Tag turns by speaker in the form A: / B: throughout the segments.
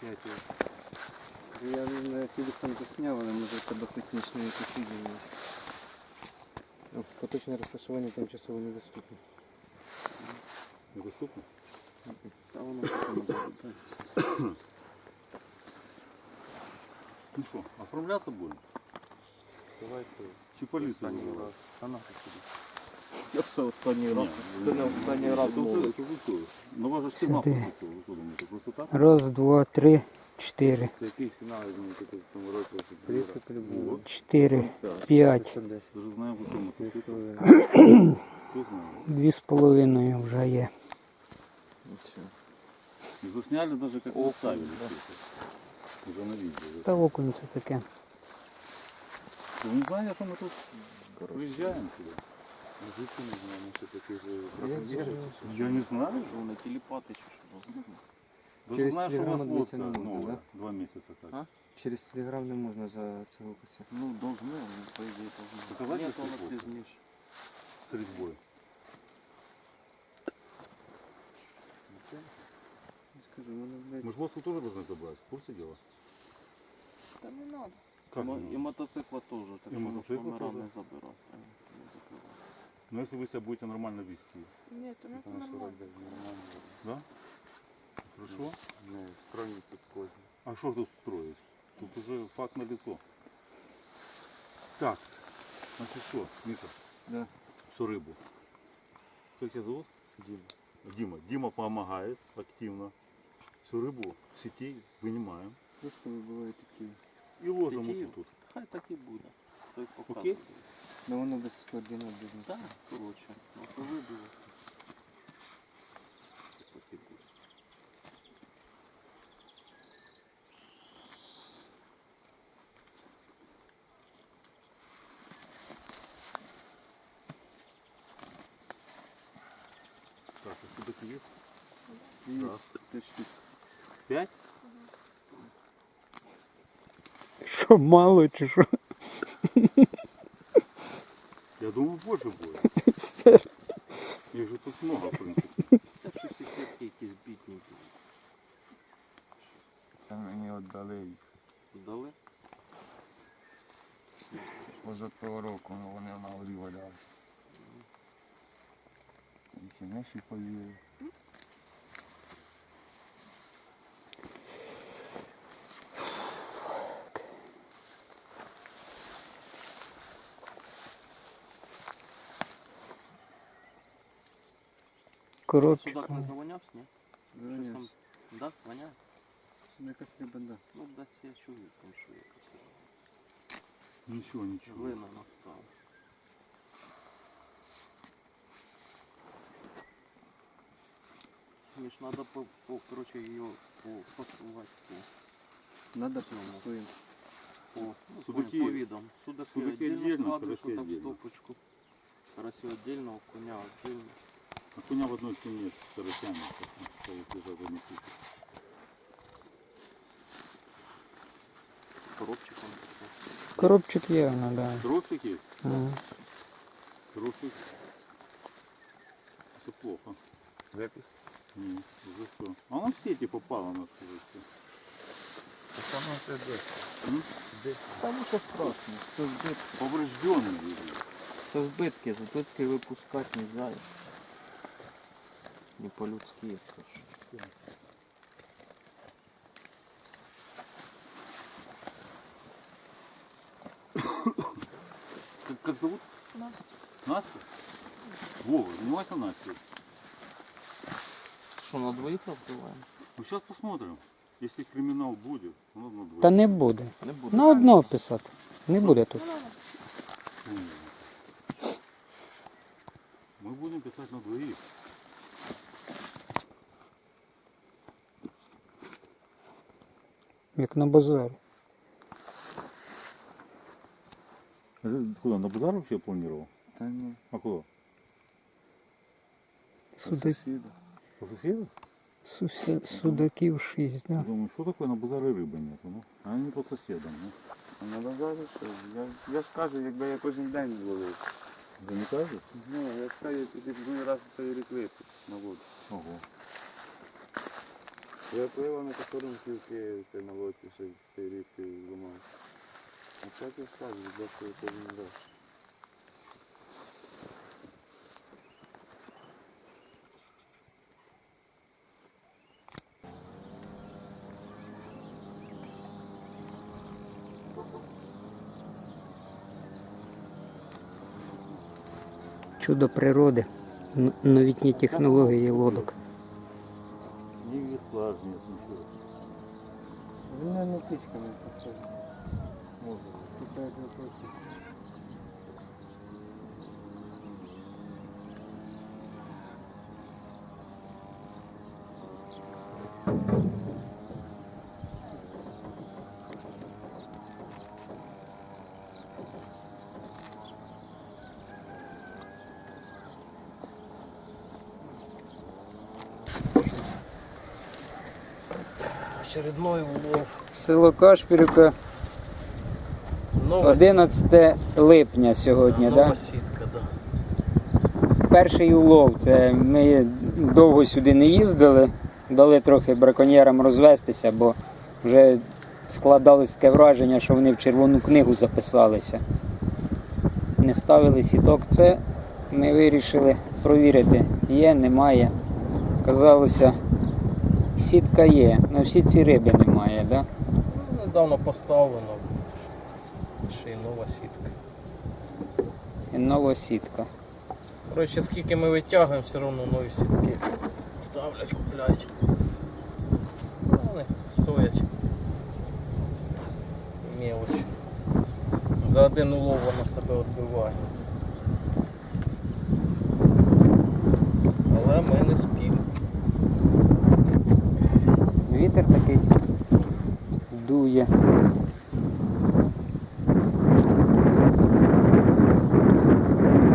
A: снять его.
B: Я на телефон засняв, але може в тебе технічне якісь відео. є. О, Поточне розташування тимчасово недоступне.
C: Недоступно?
B: Та воно потім буде.
C: Ну что, оформляться будем?
A: Давайте
C: Чи полицию
A: останній
C: вызывать?
A: раз. Та нахуй сюди.
B: Я все останній раз.
C: Ні,
B: Це не останній раз
C: Это уже,
B: було.
C: это вы что? Ну вас же сигнал
D: Сюди.
C: поступил, вы что думаете, просто так?
D: Раз, два, три, чотири.
A: Це який сигнал візьмете в цьому році? ось тут
B: Тридцять по-любому.
C: Вот,
D: Чотири, п'ять,
B: 510.
C: даже знаем, в каком
B: Дві
C: мотоцикле.
B: хвилини.
C: Кто знает.
D: дві з половиною вже є.
B: Нічого.
C: И засняли даже, как
B: Окунь,
C: вы ставили.
B: да.
C: всё это. Уже на видео.
D: Та окунь це таке.
C: Вы не знаете, что мы тут приезжаем сюда?
A: Звідки не знаю, може такі ж
B: Я
A: браконьєри
B: вже-
A: чи що?
C: Я не знаю.
A: Що вони телепати чи що?
C: Даже
B: Через
C: знаю, что у вас
B: телеграм
C: лодка
B: ответить не можно,
C: новая.
B: да?
C: Два месяца как.
A: А?
B: Через телеграм не можна за це рухатися.
A: Ну, должны, ну, по ідеї, должны.
C: Показати
A: Ні, то
C: цю
A: воно
C: фото?
A: пізніше.
C: С резьбой.
B: Скажи, мене, блядь,
C: Мы же лодку тоже должны забрать. В курсе дела?
A: Та не надо.
C: Как
A: Мо-
C: не
A: І
C: надо?
A: мотоцикла теж, так
C: І
A: що
C: мотоцикла
A: номера
C: теж? Но если вы себя будете нормально вести.
E: Ні, то не
A: Тому що
E: нормально.
A: робить нормально.
C: Да? Хорошо.
A: Не, стройні тут поздно.
C: А что тут строить? Тут уже факт на лицо. Так, значит что, Миша,
B: Да.
C: всю рыбу. Как тебя зовут? Дима. Дима. Дима помогает активно. Всю рыбу с сетей вынимаем
B: Просто вибиває такі.
C: и ложим
A: Сетей?
C: вот тут.
A: Хай так і буде. То й
C: Окей?
A: показує.
B: Ну воно без складина буде.
A: Так, коротше. Ну, то вибили. Так і буде.
C: Так, а сюда есть?
B: І
C: Раз.
B: точно.
C: Пять?
D: Що мало чи що?
C: Я думаю, боже будет. Их же тут много, в принципі.
A: Та щось і сітки якісь бідненькі.
F: Та мені віддали їх
A: Дали?
F: поза того року, ну вони на валялися. Їх І наші поїли.
D: Коробчик.
A: Судак не завонявся, ні? Щось там,
B: Виняв.
A: да, воняє?
B: Ну, Якась риба, да.
A: Ну, десь я чую, там що якась
C: Ничего, ничего.
A: глина настала. Мені ж треба по, по, короче, її по, посувати по,
B: Надо
A: Цьому.
B: постоїм.
A: по, ну,
C: Судаки-
A: по, по видам. Судаки,
C: судаки
A: отдельно
C: отдельно,
A: складываешь,
C: караси
A: вот так в
C: отдельно.
A: стопочку. Караси отдельно, у коня отдельно.
C: А коня в одной стене с карасями. так, стоит, лежат в одной куче.
D: Коробчик є, воно, да.
C: Коробчик есть?
D: Ага.
C: Коробчик. Это плохо.
A: Випис.
C: Нет, уже все. А она в сети попала на все.
F: Та саме це де.
B: Там що страшно. Це збитки.
C: Поврежденный.
B: Це збитки. Збитки випускати не знаю. Не по-людськи. це ж.
C: Как, как зовут?
E: Настя.
C: Настя? Вова, занимайся Настей.
A: Що, на двоїх розбиваємо?
C: Ну сейчас посмотрим. Если криминал будет, ну на двоих.
D: Та не буде.
A: Не буде.
D: На одного писати. Не буде тут.
C: М. Мы будем писать на двоих.
D: Як на базарі.
C: Куда, на базар вообще планировал?
B: Та ні.
C: А куда?
D: Судаки,
B: Сусіда.
C: По соседу?
D: суся- судаків шість, да.
C: Думаю, что такое на базаре рыбы нету? Ну? А они по соседам. Ну?
B: А на базарі що? Я, я ж кажу, якби я кожен день ловив.
C: Да не кажешь?
B: Ну, я скажу, я туди другий раз цей рік випив на воду.
C: Ого.
E: Я пила на Косорунківки, це на лоці, ще цей рік ламав. А так я сам, бачу, кожен раз.
D: Чудо природи. Новітні технології лодок.
C: Весла, нет, ничего.
B: Він, мабуть, птичками підходить. Може. Питають
A: Очередной улов.
D: Село Кашпірівка, 11 липня сьогодні, так?
A: нова
D: Да?
A: сітка, да.
D: Перший улов. Це ми довго сюди не їздили, дали трохи браконьєрам розвестися, бо вже складалось таке враження, що вони в червону книгу записалися. Не ставили сіток. Це ми вирішили провірити, є, немає. Казалося, сітка є, але всі ці риби немає, так? Да?
A: Ну, Недавно поставлено. Ще й нова сітка.
D: І нова сітка.
A: Коротше, скільки ми витягуємо, все одно нові сітки ставлять, купляють. Ну, Вони стоять. Мелочь. За один улов вона себе відбиває. Але ми не спів.
D: Вітер такий Я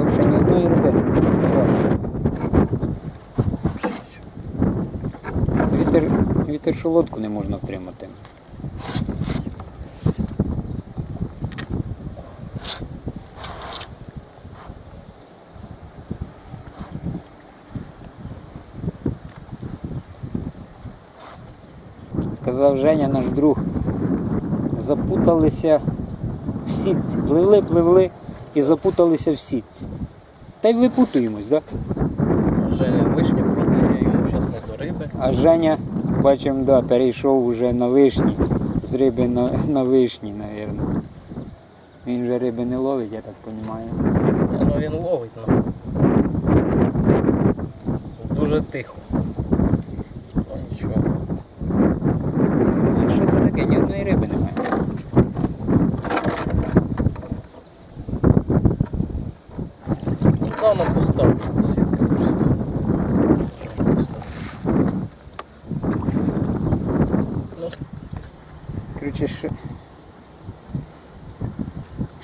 D: взагалі ні одної риби. Вітер, вітер що лодку не можна втримати. Казав Женя, наш друг, запуталися в сітці. Пливли, пливли і запуталися в сітці. Та й випутуємось, так? Да?
A: Женя вишню продає, йому зараз не до риби.
D: А Женя, бачимо, да, перейшов вже на вишні, з риби на, на вишні, мабуть. Він вже риби не ловить, я так розумію.
A: Ну він ловить нам. Дуже тихо. Ну нічого.
D: А що це таке? Ні одної риби немає.
A: Недавно поставлена сітка просто. Поставлена. Ну,
D: Коротше, ще,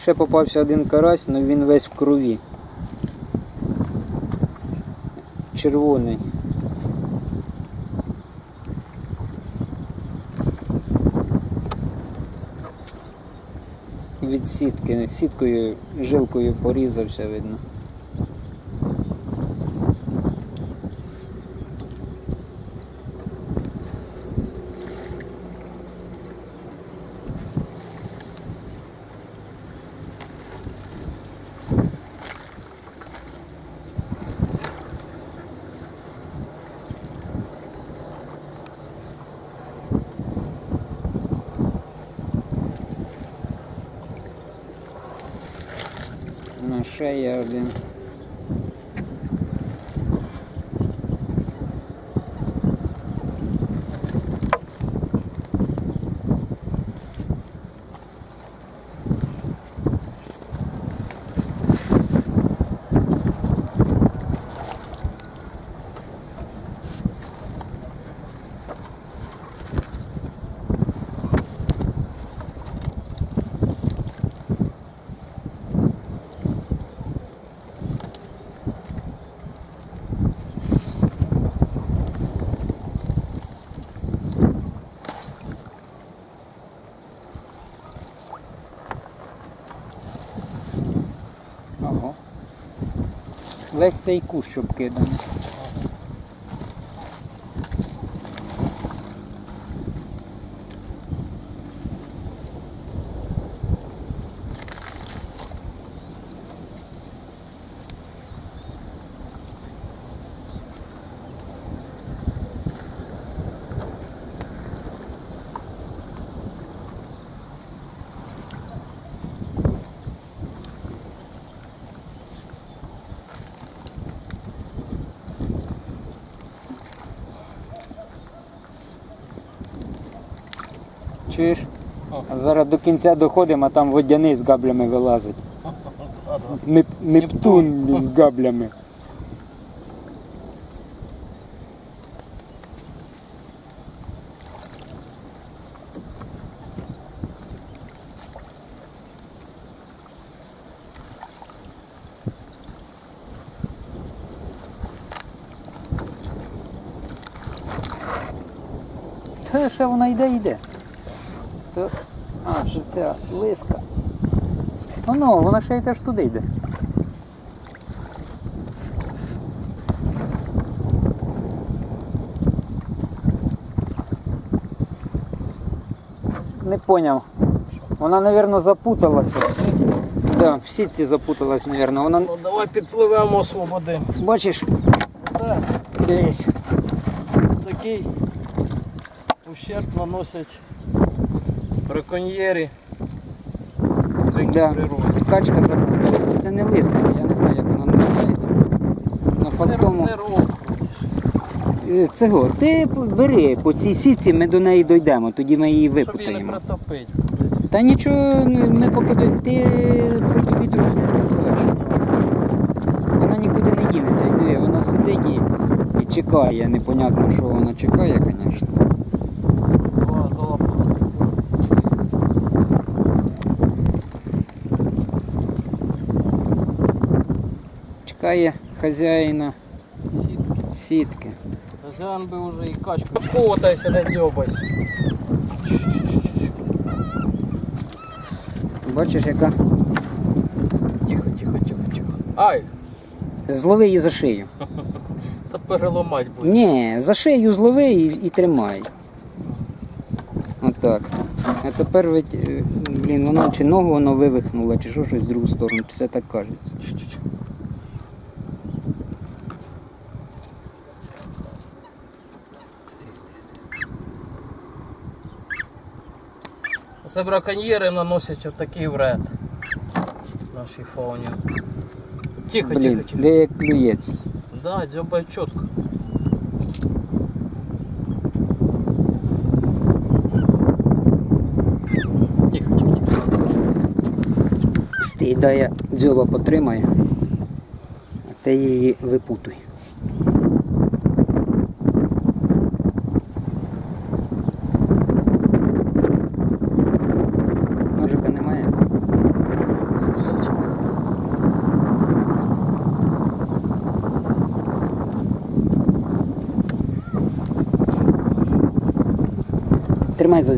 D: ще попався один карась, але він весь в крові. Червоний. Від сітки. Сіткою, жилкою порізався, видно. На шея один. Ого. Весь цей кущ обкиданий. Чуєш? А зараз до кінця доходимо, а там водяний з габлями вилазить. Неп- Нептун він з габлями. Та ще вона йде, йде. То... А, що ця лиска. Оно, вона ще й теж туди йде. Не поняв. Вона, мабуть, запуталася. Да, в сітці запуталась, мабуть. Вона,
A: Ну давай підпливемо, освободимо.
D: бачиш,
A: Це
D: дивись.
A: такий ущерб наносять браконьєри. Дикі
D: Да. Качка запуталася. Це не лиска, я не знаю, як вона називається. Ну, по
A: Не, роб.
D: Е, Цього, ти бери по цій сітці, ми до неї дійдемо, тоді ми її
A: Щоб її не
D: випутаємо.
A: притопити.
D: Та нічого, не- ми поки до ти проти вітру не. Вона нікуди не дінеться. Диви, вона сидить і, і чекає. Непонятно, що вона чекає, Чекає хазяїна
A: Сітки. Хазяїн би вже і качку. Коватайся, не дзьобайся.
D: Бачиш, яка
A: Тихо, тихо, тихо, тихо. Ай!
D: злови її за шию.
A: Та переламать буде.
D: Ні, за шию злови і, і тримай. Отак. А тепер ведь, е, блін, воно чи ногу воно вивихнуло, чи що щось в другу сторону, чи це так кажеться.
A: Чу-чу-чу. Це браконьєри наносять отакий вред нашій фауні. Тихо,
D: Блін,
A: тихо, тихо.
D: де як клюється.
A: Да, дзьобай чітко. Тихо, тихо, тихо.
D: Стій, дай я дзьоба потримаю, а ти її випутуй.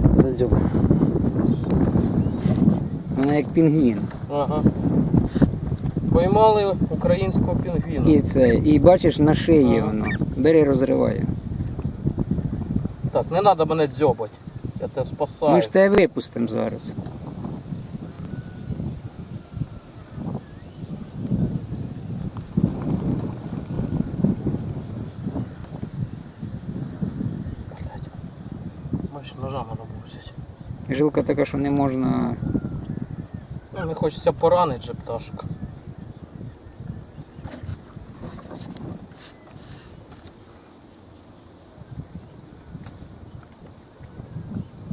D: Тримай за, за. Вона як пінгвін.
A: Ага. Поймали українського пінгвіна.
D: І це, і бачиш на шиї
A: Ага.
D: воно. Бери, розриває.
A: Так, не треба мене дзьобати. Я тебе спасаю.
D: Ми ж тебе випустимо зараз.
A: Бачиш, ножами треба взяти.
D: Жилка така, що не можна.
A: Ну, не хочеться поранити же пташку.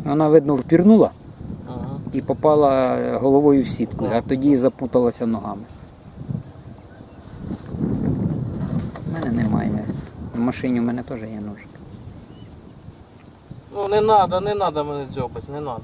D: Вона, видно, впірнула
A: Ага.
D: і попала головою в сітку, а тоді запуталася ногами. У мене немає. В машині у мене теж є ножик.
A: Ну не треба, не треба мене дзьобати, не треба.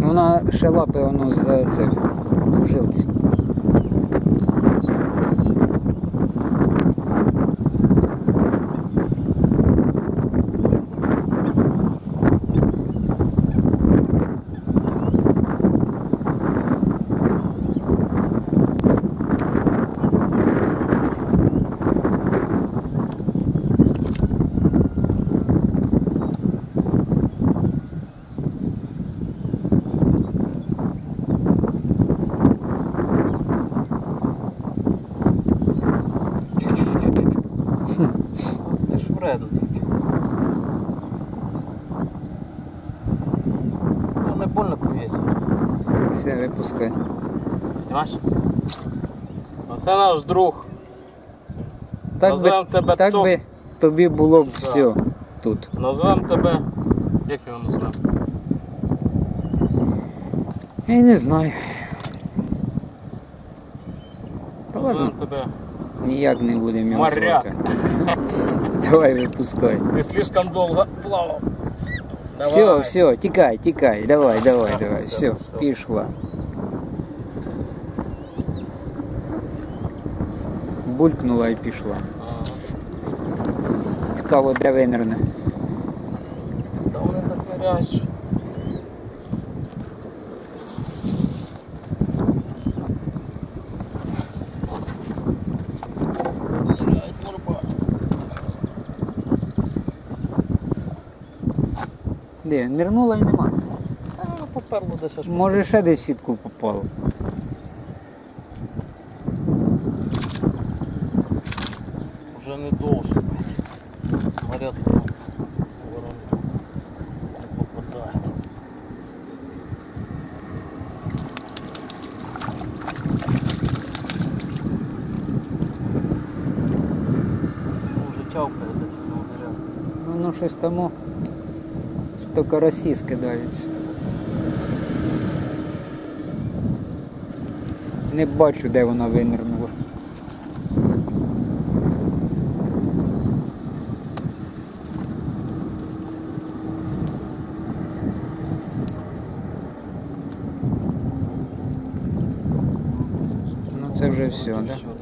D: Вона ще лапи воно з в жилці.
A: Знімаєш? Оце наш друг.
D: Так
A: Назвемо
D: би,
A: тебе
D: так
A: топ.
D: би тобі було б
A: Да.
D: все тут.
A: Назвемо тебе. Як його назвемо?
D: Я й не знаю. Та
A: Назвемо
D: ладно,
A: тебе.
D: ніяк не будемо його
A: Моряк.
D: звати. Давай випускай.
A: Ти слишком довго плавав.
D: Все, все, тікай, тікай, давай, давай,
A: Так,
D: давай,
A: все,
D: все,
A: все.
D: пішла. Булькнула і пішла. Цікаво, де винирне.
A: Та вони так ныряють.
D: Де? Нирнула і нема.
A: Та воно поперло десь аж.
D: Може ще десь сітку попало. Воно щось тому, що карасі скидаються. Не бачу, де вона винирнула. Ну це вже все, так? Да?